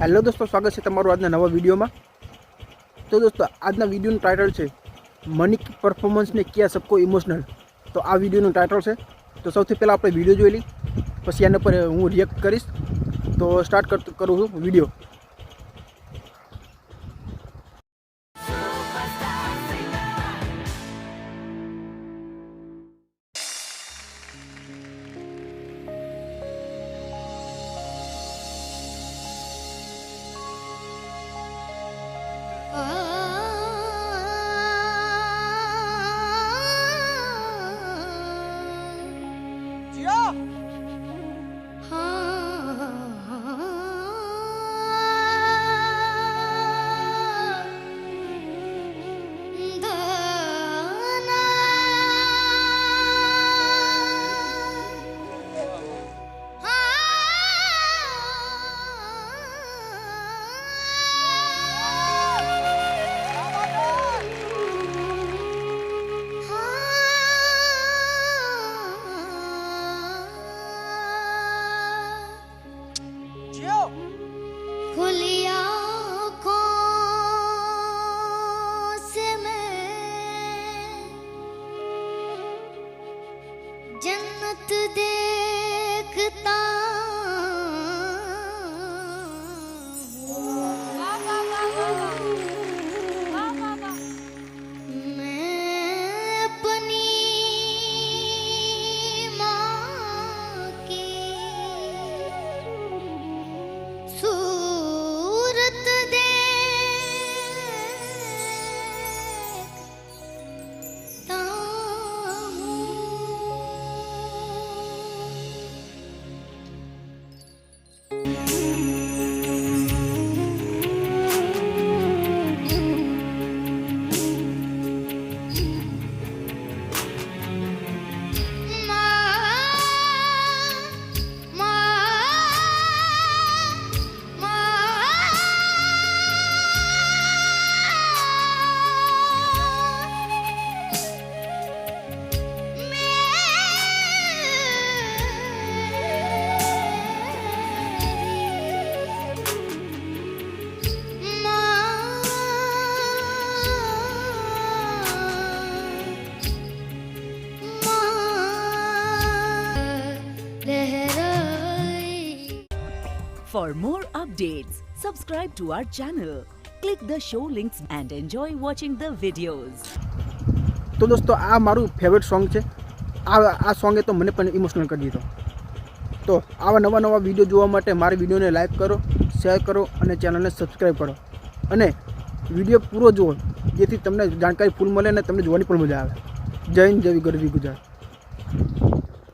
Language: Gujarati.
હેલો દોસ્તો, સ્વાગત છે તમારું આજના નવા વિડીયોમાં. તો દોસ્તો, આજના વિડીયોનું ટાઇટલ છે મની પરફોર્મન્સને ક્યાં સબકો ઇમોશનલ તો આ વિડીયોનું ટાઇટલ છે. તો સૌથી પહેલાં આપણે વીડિયો જોઈ લઈ પછી એના પર હું રિએક્ટ કરીશ. તો સ્ટાર્ટ કરું છું વીડિયો. よ。जन्नत देखता For more updates, subscribe to our channel, click the show links and enjoy watching the videos. તો દોસ્તો આ મારું ફેવરેટ સોંગ છે. આ આ સોંગે તો મને પણ ઇમોશનલ કરી દીધો. તો આવા નવા નવા વીડિયો જોવા માટે મારી વિડીયોને લાઈક કરો શેર કરો અને ચેનલને સબસ્ક્રાઈબ કરો. અને વીડિયો પૂરો જુઓ જેથી તમને જાણકારી ફૂલ મળે અને તમને જોવાની પણ મજા આવે. જય હિન્દ જય ગરવી ગુજરાત.